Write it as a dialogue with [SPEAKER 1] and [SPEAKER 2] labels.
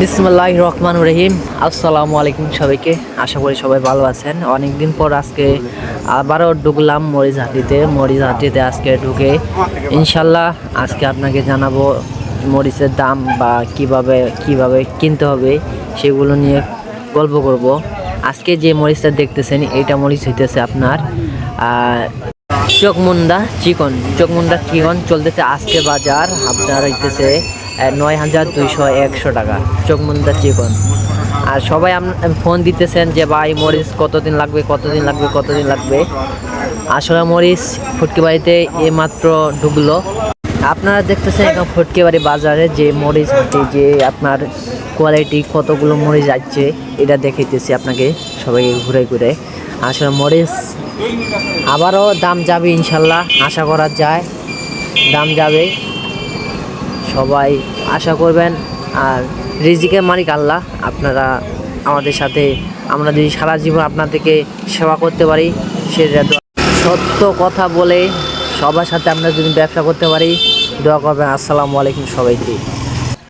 [SPEAKER 1] বিসমুল্লাহ রহমান রহিম। আসসালামু আলাইকুম সবাইকে। আশা করি সবাই ভালো আছেন। অনেক দিন পর আজকে আবারও ঢুকলাম মরিচহাটিতে মরিচহাটিতে আজকে ঢুকে ইনশাল্লাহ আজকে আপনাকে জানাব মরিচের দাম বা কীভাবে কীভাবে কিনতে হবে সেগুলো নিয়ে গল্প করব। আজকে যে মরিচটা দেখতেছেন, এইটা মরিচ হইতেছে আপনার চকমুন্ডা চিকন। চকমুন্ডা চিকন চলতেছে আজকে বাজার। আপনার হইতেছে নয় হাজার দুইশো একশো টাকা। চকমুন্ডা চিকন। আর সবাই ফোন দিতেছেন যে, ভাই, মরিচ কতদিন লাগবে? কতদিন লাগবে? কতদিন লাগবে? আসলে মরিচ ফুটকি বাড়িতে এইমাত্র ঢুকলো। আপনারা দেখতেছেন এখন ফুটকি বাড়ি বাজারে যে মরিচ যে আপনার কোয়ালিটি কতগুলো মরিচ যাচ্ছে এটা দেখাইতেছি আপনাকে সবাইকে ঘুরে ঘুরে। আসলে মরিচ আবারও দাম যাবে ইনশাল্লাহ, আশা করা যায়। দাম যাবে। সবাই আশা করবেন। আর রিজিকের মালিক আল্লাহ, আপনারা আমাদের সাথে, আমরা যদি সারা জীবন আপনাদেরকে সেবা করতে পারি, সেটা সত্য কথা বলে সবার সাথে আমরা যদি ব্যবসা করতে পারি, দোয়া করবেন। আসসালামু আলাইকুম সবাইকে।